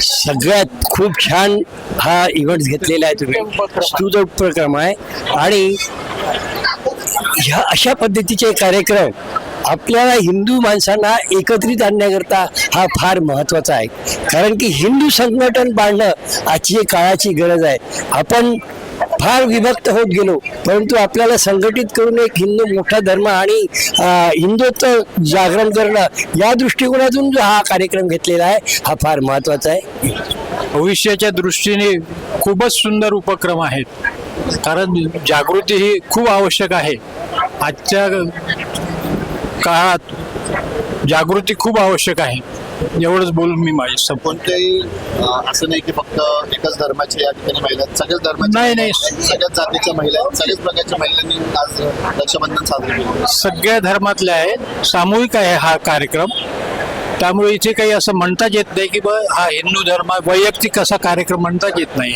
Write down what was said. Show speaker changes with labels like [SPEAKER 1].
[SPEAKER 1] सगळ्यात खूप छान हा इव्हेंट घेतलेला आहे तुम्ही. स्तुत उपक्रम आहे. आणि ह्या अशा पद्धतीचे कार्यक्रम आपल्याला हिंदू माणसांना एकत्रित आणण्याकरता हा फार महत्त्वाचा आहे. कारण की हिंदू संघटन बांधणं आजची काळाची गरज आहे. आपण फार विभक्त होत गेलो. परंतु आपल्याला संघटित करून एक हिंदू मोठा धर्म आणि हिंदुत्व जागरण करणं या दृष्टिकोनातून जो हा कार्यक्रम घेतलेला आहे हा फार महत्त्वाचा आहे.
[SPEAKER 2] भविष्याच्या दृष्टीने खूपच सुंदर उपक्रम आहेत. कारण जागृती ही खूप आवश्यक आहे. आजच्या काळात जागृती खूप आवश्यक आहे. एवढंच बोलून मी माझी
[SPEAKER 3] कोणत्याही अं, असं नाही की फक्त एकच धर्माचे या ठिकाणी महिला आहेत सगळ्याच धर्माच्या
[SPEAKER 2] नाही, नाही.
[SPEAKER 3] सगळ्याच जातीच्या महिला आहेत सगळ्याच प्रकारच्या महिलांनी आज रक्षाबंधन साजरे केले.
[SPEAKER 2] सगळ्या धर्मातले आहे सामूहिक आहे हा कार्यक्रम. त्यामुळे इथे काही असं म्हणताच येत नाही की बा हा हिंदू धर्म वैयक्तिक असा कार्यक्रम म्हणताच येत नाही.